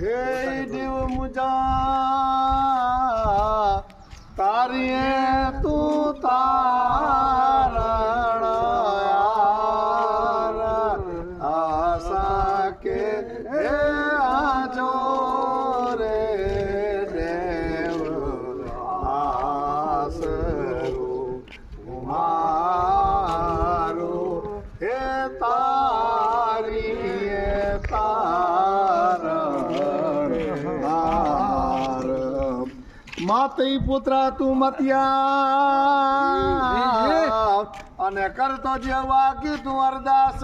હે દેવ મુજા તારી તું માતઈ પુત્રા તું મતિયા. અને કરતો જેવા તું અરદાસ.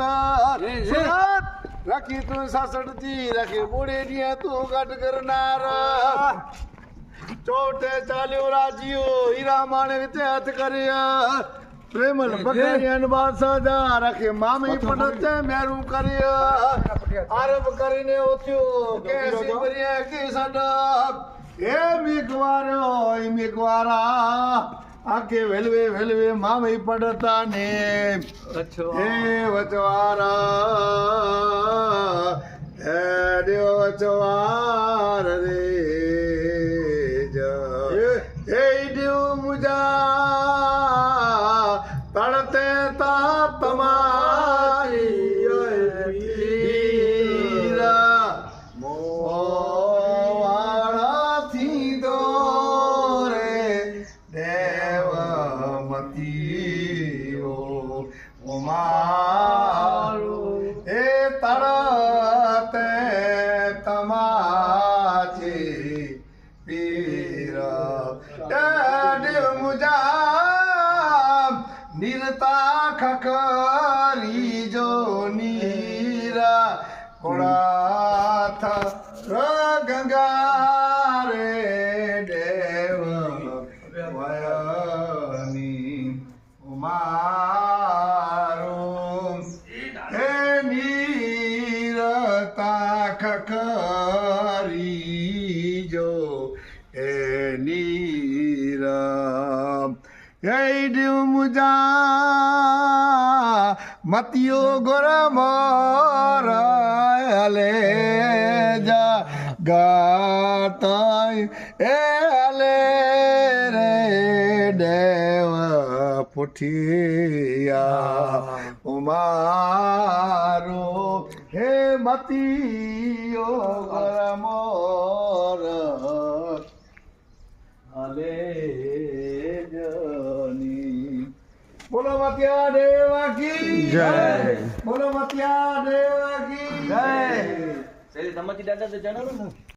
રખી તું સાસડજી રખી બોડે તું ગઢ કરનાર ચોટે ચાલ્યો રાજીઓ હીરા માણે તે હાથ કર્યા. પ્રેમલ બકરિયન બાસા રખે મામી પણ તે મેરું કર્યા. આરબ કરીને ઓથ્યો કે સિમરિયા કે સડપ એ મેઘવારો એ મેઘવારા આકે વેલવે વેલવે મામી પડતા ને હે વચવારા. હે દેવ વચવાર રે. હે દેવ મુજા. દેવમતીઓ ઉમારું એ તળતે તમાચી પીર દેવ મુજા નિરતા ખખરી જો નીરા કોળાથ ગંગા રે દેવ વયની ખખરી જો હે દેવ મુજા મતિયો ગોર મોર હલે જા. ગાતાય એ હલે રે દેવ પુઠિયા. ઉમારો ગોર મોર હલે જની બોલો મત્યા દેવા કી જય. બોલો મત્યા દેવા કી જય. ધમતી દાદા તો જણાવો ને